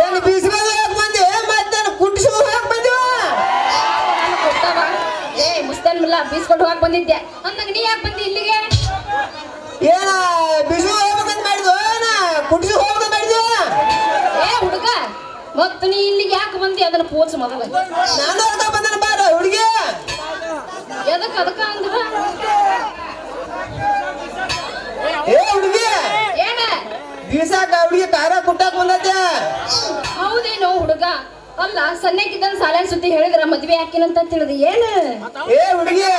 ಏನು ಬೀಸ್ರಾಗ ಯಾಕೆ ಬಂದೆ? ಮತ್ತೇನು ಕುಟ್ಟಿಸಿ ಹೋಗಕ್ ಬಂದಿವ? ನಾನು ಏ ಮುಸ್ತನ್ ಮುಲ್ಲ ಬೀಸ್ಕೊಂಡು ಹೋಗಕ್ ಬಂದಿದ್ದೆ. ಅಂದಾಗ ನೀ ಯಾಕೆ ಬಂದಿ ಇಲ್ಲಿಗೆ? ಏನ ಬೀಸ್ರು ಹೋಗ್ಬೇಕಂತ ಮಾಡಿದ್ವ? ಏನ ಕುಟ್ಟಿಸಿ ಹೋಗ್ಬೇಕಂತ ಏ ಹುಡುಗ ಮತ್ತು ನೀ ಇಲ್ಲಿಗೆ ಯಾಕೆ ಬಂದಿ? ಅದನ್ನ ಪೋಚ್ ಮೊದಲು. ನಾನು ಅದಕ್ಕೆ ಬಂದನ ಬಾರ ಹುಡುಗಿ. ಎದಕ್ಕೆ ಅದಕ್ಕೆ ಅಂದ್ರೆ ಕುಟ್ಟಾಕ್ ಬಂದೈತೆ ಹೌದೇನೋ ಹುಡುಗ. ಅಲ್ಲ ಸಣ್ಣಕ್ಕಿದ್ದಂತ ಸಾಲ ಸುದ್ದಿ ಹೇಳಿದ್ರ ಮದ್ವೆ ಹಾಕಿನಂತ ತಿಳಿದು ಏನು? ಏ ಹುಡುಗಿ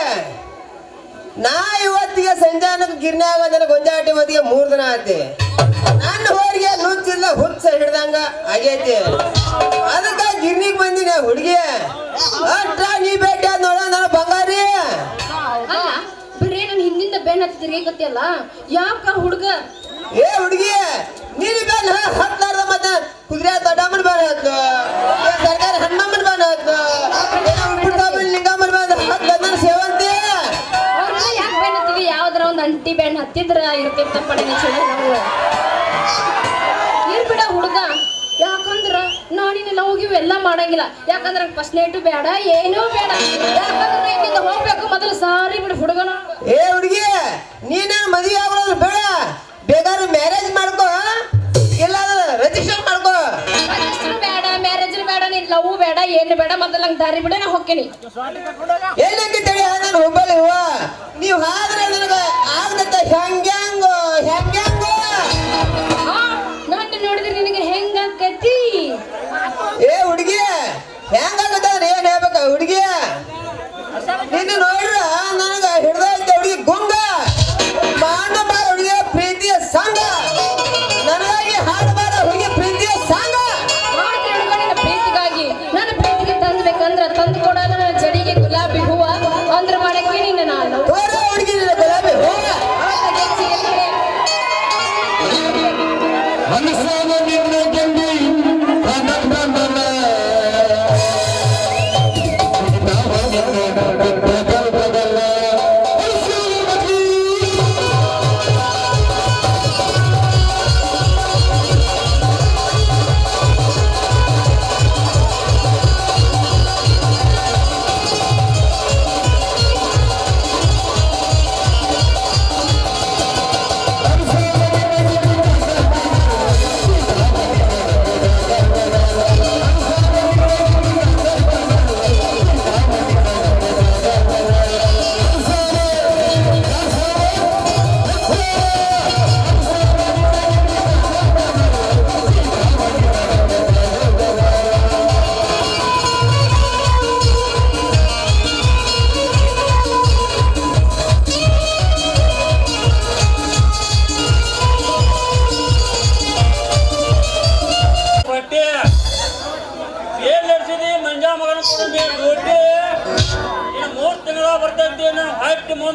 ನಾ ಇವತ್ತಿಗೆ ಸಂಜಾನಕ್ಕೆ ಗಿರ್ನ್ಯಾಗ ನನಗೆ ಗೊಂಜಾಟಿ ಮದ್ವೆ ಮೂರ್ ದಿನ ಆತಿ. ನನ್ನ ಹೋರಿಗೆ ನುಚ್ಚಿಲ್ಲ ಹುಚ್ಚ ಹಿಡ್ದಂಗ ಆಗೈತಿ. ಅದಕ್ಕ ಗಿರ್ನಿಗ್ ಬಂದಿನ ಹುಡುಗಿ ಅಷ್ಟ ನೀ ಭೇಟಿ ಆದ್ ನೋಡ ನನ್ನ ಬಂಗಾರಿ. ಅಲ್ಲ ಬರೀ ನನ್ ಹಿಂದಿಂದ ಬೆನ್ ಹತ್ತಿ ಗೊತ್ತಿಲ್ಲ ಯಾಕ ಹುಡುಗ? ಏ ಹುಡುಗಿ ನೀನು ಬೇಡ ಹತ್ತಾರ್ದ ಮತ್ತೆ ಕುದುರೆ ದೊಡ್ಡಮ್ಮನ ಸರ್ಕಾರ ಹಣ್ಣಮ್ಮನ ಲಿಂಗಮ್ಮನ ಸೇವಂತಿ. ಅವ್ರನ್ನ ಯಾಕೆ ಬೆನ್ ಹತ್ತಿವಿ? ಯಾವ್ದಾರ ಒಂದು ಅಂಟಿ ಬೆನ್ ಹತ್ತಿದ್ರ ಇರ್ತಿರ್ತಪ್ಪ ಚಲೋ ನಾವು ಇರ್ಬಿಡ ಹುಡುಗ. ಯಾಕಂದ್ರ ನೋಡಿ ಹೋಗಿ ಎಲ್ಲ ಮಾಡಂಗಿಲ್ಲ. ಯಾಕಂದ್ರ ಫಸ್ಟ್ ನೈಟು ಬೇಡ ಏನೂ ಬೇಡ. ಯಾಕಂದ್ರ ಹೋಗ್ಬೇಕು ಮೊದಲು ಸಾರಿ ಬಿಡು ಹುಡುಗನ ಏ ಹುಡುಗಿ ದಾರಿ ಬಿಡ ನಾ ಹೋಗ್ತೀನಿ. ತಡಿ ನಾನು ಹೂವ. ನೀವು ಆದ್ರೆ ನನಗೆ ಆಗ್ದತ್ತ ಹೆಂಗ್ಯಾಂಗ ಹೆಂಗ್ಯಾಂಗ. ನಾನು ನೋಡಿದ್ರೆ ನಿನಗೆ ಕತ್ತಿ ಏ ಹುಡುಗಿ ಹೆಂಗಾಗತ್ತಂದ್ರೆ ಏನ್ ಹೇಳ್ಬೇಕ ಹುಡುಗಿ? ನಿನ್ನ ನೋಡ್ರ ನನಗ ಹಿಡ್ದೈತೆ ಹುಡುಗಿ ಗುಂಗ.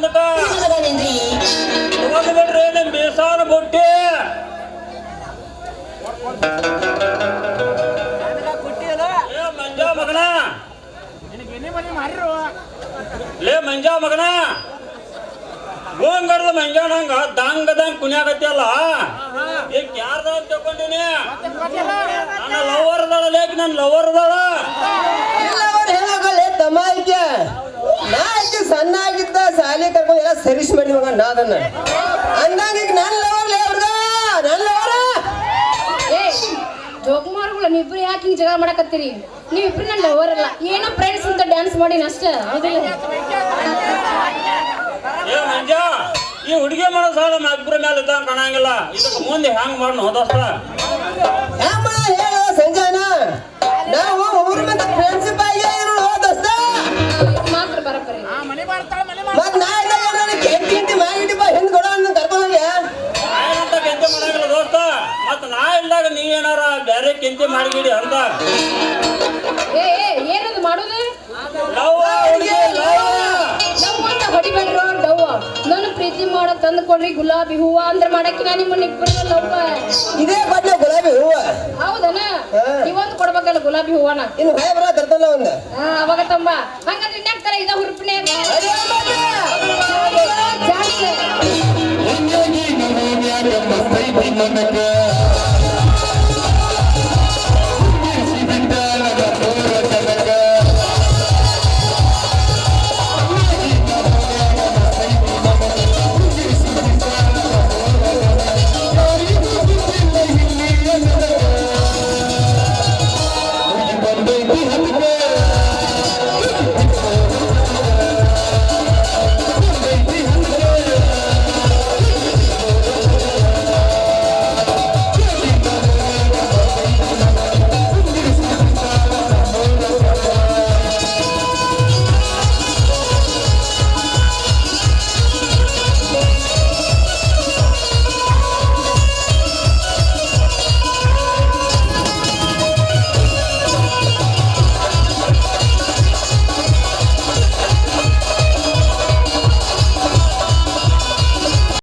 ಮುಂದಕ ತಗೊಂಡು ಬಿಡ್ರಿ ನಿಮ್ ಬೇಸಾನ ಬುಟ್ಟಿ. ಮಂಜಾ ಮಗನ. ಲೇ ಮಂಜಾ ಮಗನ. ಗೋಂಗರದ ಮಂಜಾನಂಗ ದಾಂಗ ದಂಗ್ ಕುಣ್ಯಾಕತ್ಯಲ್ಲ ಈಗ ಯಾರ್ದ ತಿಳ್ಕೊಂಡಿನಿ? ನನ್ನ ಲವರ್ ದಳ ಲೇಕ್ ನನ್ನ ಲವರ್ ದಳ ತಮ್ಮ ಸಣ್ಣ ಆಗಿದ್ದ. ಸಾಲಿ ಕರ್ಕೊಂಡು ಎಲ್ಲ ಸರ್ವಿಸ್ ಮಾಡಿ ಮಗ ನಾ ಅದನ್ನ. ಅಂದಾಗ ಈಗ ನನ್ನ ಲವರ್ ಹುಡುಗ ನನ್ನ ಲವರ ಏ ಜೋಕುಮಾರ್ಗಳು ನೀವಿಬ್ರು ಯಾಕೆ ಹಿಂಗೆ ಜಗಳ ಮಾಡಕತ್ತೀರಿ? ನೀವಿಬ್ರು ನನ್ನ ಲವರ್ ಅಲ್ಲ. ಏನೋ ಫ್ರೆಂಡ್ಸ್ ಅಂತ ಡ್ಯಾನ್ಸ್ ಮಾಡಿನ ಅಷ್ಟೇ ಹೌದಿಲ್ಲ? ಈ ಹುಡುಗಿ ಮಾಡೋ ಸಾಲ ನಮ್ಮ ಇಬ್ಬರ ಮೇಲೆ ಇದ್ದ ಕಾಣಂಗಿಲ್ಲ. ಇದಕ್ಕೆ ಮುಂದೆ ಹೆಂಗ್ ಮಾಡೋಣ ಹೋದಷ್ಟ ಹ್ಯಾಂಗ ಹೇಳು ಸಂಜಾನ. ನಾವು ಊರ್ ಮಂದಿ ಫ್ರೆಂಡ್ಶಿಪ್ ತಂದು ಕೊಡ್ರಿ ಗುಲಾಬಿ ಹೂವ ಅಂದ್ರೆ ಮಾಡಕ್ಕೆ ನಾ ನಿಮ್ಮನ್ನ ಇಬ್ಬರು ಲವ್ ಇದೇ ಕೊಟ್ಲೆ ಗುಲಾಬಿ ಹೂವ. ಹೌದನ? ಇವೊಂದು ನೀವೊಂದು ಕೊಡ್ಬೇಕಲ್ಲ ಗುಲಾಬಿ ಹೂವನ? ಇನ್ನು ಭಯ ಬರ ತರ್ತಲ್ಲ ಒಂದ ಅವಾಗ ತಂಬ. ಹಂಗಂದ್ರೆ ಇನ್ಯಾಕ್ತಾರ ಇದ ಹುರುಪಿನೇ? ಹಿಂಗಾಗಿ